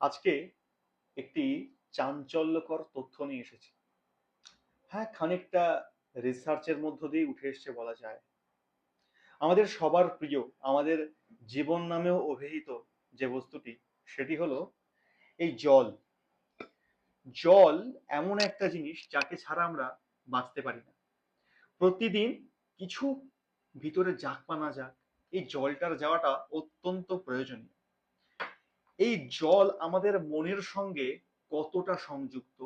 আজকে একটি চাঞ্চল্যকর তথ্য নিয়ে এসেছি। হ্যাঁ খানিকটা রিসার্চের মধ্য দিয়ে উঠে এসছে বলা যায়। আমাদের সবার প্রিয়, আমাদের জীবন নামেও অভিহিত যে বস্তুটি, সেটি হলো এই জল। জল এমন একটা জিনিস যাকে ছাড়া আমরা বাঁচতে পারি না। প্রতিদিন কিছু ভিতরে যাক বা না যাক, এই জলটার যাওয়াটা অত্যন্ত প্রয়োজনীয়। এই জল আমাদের মনের সঙ্গে কতটা সংযুক্ত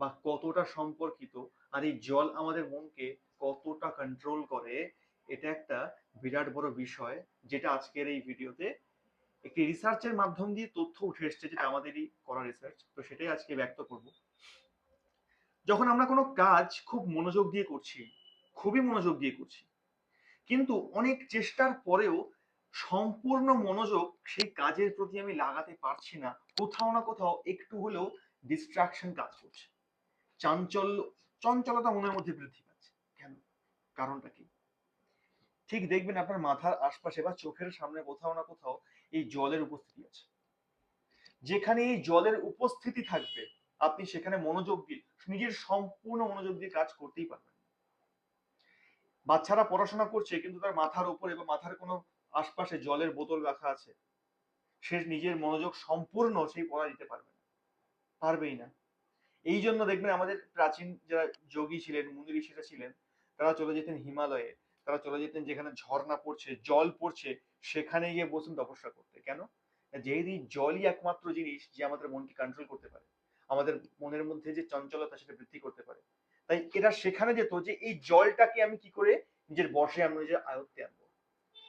বা কতটা সম্পর্কিত আর এই জল আমাদের মনকে কতটা কন্ট্রোল করে, এটা একটা বিরাট বড় বিষয় যেটা আজকের এই ভিডিওতে একটি রিসার্চের মাধ্যম দিয়ে তথ্য উঠে এসছে যেটা আমাদেরই করা রিসার্চ তো সেটাই আজকে ব্যক্ত করব। যখন আমরা কোনো কাজ খুব মনোযোগ দিয়ে করছি, খুবই মনোযোগ দিয়ে করছি, কিন্তু অনেক চেষ্টার পরেও সম্পূর্ণ মনোযোগ সেই কাজের প্রতি আমি লাগাতে পারছি না। কোথাও না কোথাও একটু হলেও ডিস্ট্রাকশন কাজ করছে। চাঞ্চল্য, চঞ্চলতা মনের মধ্যে বৃদ্ধি পাচ্ছে। কেন? কারণটা কি? ঠিক দেখবেন আপনার মাথার আশপাশে বা চোখের সামনে কোথাও না কোথাও এই জলের উপস্থিতি আছে। যেখানে এই জলের উপস্থিতি থাকবে, আপনি সেখানে মনোযোগ দিয়ে, নিজের সম্পূর্ণ মনোযোগ দিয়ে কাজ করতেই পারবেন বাচ্চারা পড়াশোনা করছে কিন্তু তার মাথার উপরে বা মাথার কোনো আশপাশে জলের বোতল রাখা আছে। সে নিজের মনোযোগ সম্পূর্ণ সেই পড়া দিতে পারবে না। পারবেই না। এই জন্য দেখবেন আমাদের প্রাচীন যারা যোগী ছিলেন মুনি ঋষিরা ছিলেন, তারা চলে যেতেন হিমালয়ে। তারা চলে যেতেন যেখানে ঝর্ণা পড়ছে, জল পড়ছে, সেখানে গিয়ে বসুন তপস্যা করতে। কেন? যেহেতু জলই একমাত্র জিনিস যে আমাদের মনকে কন্ট্রোল করতে পারে। আমাদের মনের মধ্যে যে চঞ্চলতা সেটা বৃদ্ধি করতে পারে। তাই এরা সেখানে যেত যে এই জলটাকে আমি কি করে নিজের বসে আমি নিজের আয়ত্তে আনব।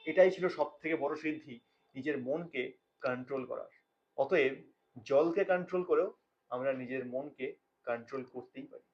এটাই ছিল সব থেকে বড় সিদ্ধি, নিজের মনকে কন্ট্রোল করার। অতএব জলকে কন্ট্রোল করেও আমরা নিজের মনকে কন্ট্রোল করতেই পারি।